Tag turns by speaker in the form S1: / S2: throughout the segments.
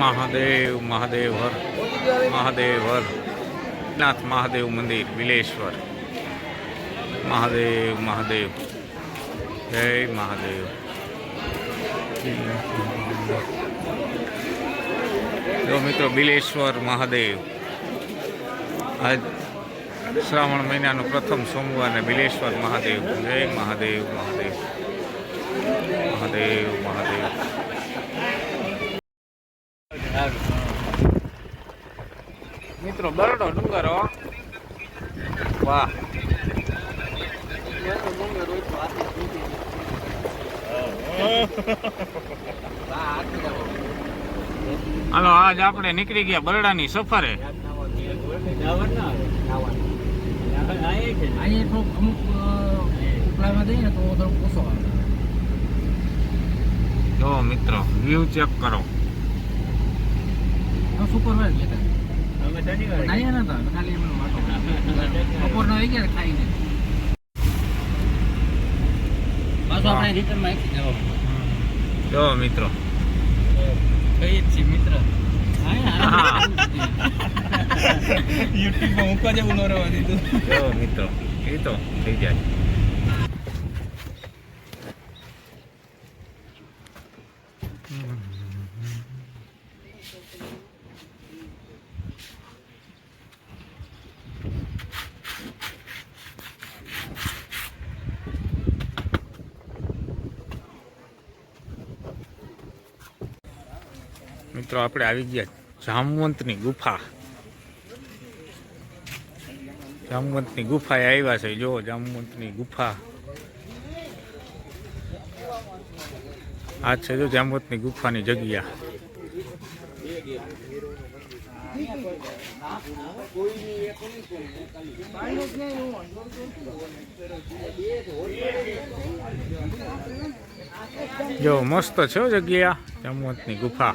S1: મહાદેવ મહાદેવ હર મહાદેવ હર નાથ મહાદેવ મંદિર, વિલેશ્વર. મહાદેવ મહાદેવ. જય મહાદેવ. જો મિત્રો, બિલેશ્વર મહાદેવ. આજ શ્રાવણ મહિનાનો પ્રથમ સોમવાર ને બિલેશ્વર મહાદેવ. જય મહાદેવ મહાદેવ. મહાદેવ મહાદેવ. મિત્રો, બરડો ડુંગર વાહ. હાલો, આજ આપણે નીકળી ગયા બરડાની સફરે. જો મિત્રો વ્યૂ ચેક કરો.
S2: હું બપોરના આવી ગયા ખાઈને? પાછો આપણે રિટર્નમાં એક જવાબ
S1: જો મિત્રો.
S2: કઈ જ છે મિત્ર યુટ્યુબમાં મૂકવા જેવું ન રહેવા દીધું.
S1: જો મિત્રો એ તો થઈ જાય. મિત્રો, આપણે આવી ગયા જામવંતની ગુફા. જામવંતની ગુફાએ આવ્યા છે. જો, જામવંતની ગુફા. આ છે જો જામવંતની ગુફાની જગ્યા. જો, મસ્ત છે જગ્યા, જામવંતની ગુફા.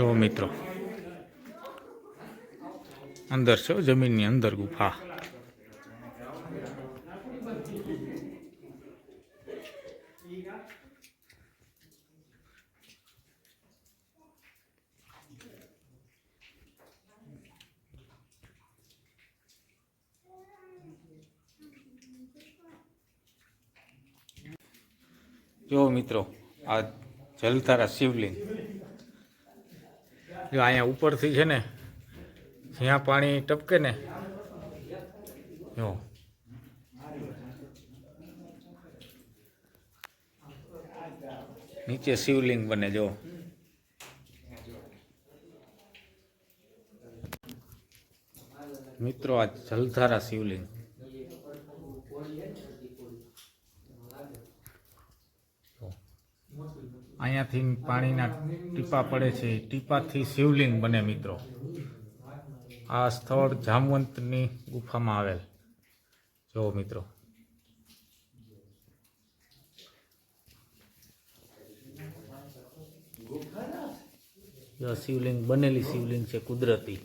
S1: જો મિત્રો? અંદર છે? જમીનની અંદર ગુફા. જો મિત્રો આ જલધારા શિવલિંગ જો અહીંયા ઉપરથી છે ને, જ્યાં પાણી ટપકે ને, જો. નીચે શિવલિંગ બને, જો. મિત્રો, આ જલધારા શિવલિંગ. અહીંયાથી પાણીના ટીપા પડે છે. ટીપાથી શિવલિંગ બને મિત્રો. આ સ્થળ જામવંતની ગુફામાં આવેલ. જો મિત્રો. શિવલિંગ બનેલી શિવલિંગ છે કુદરતી.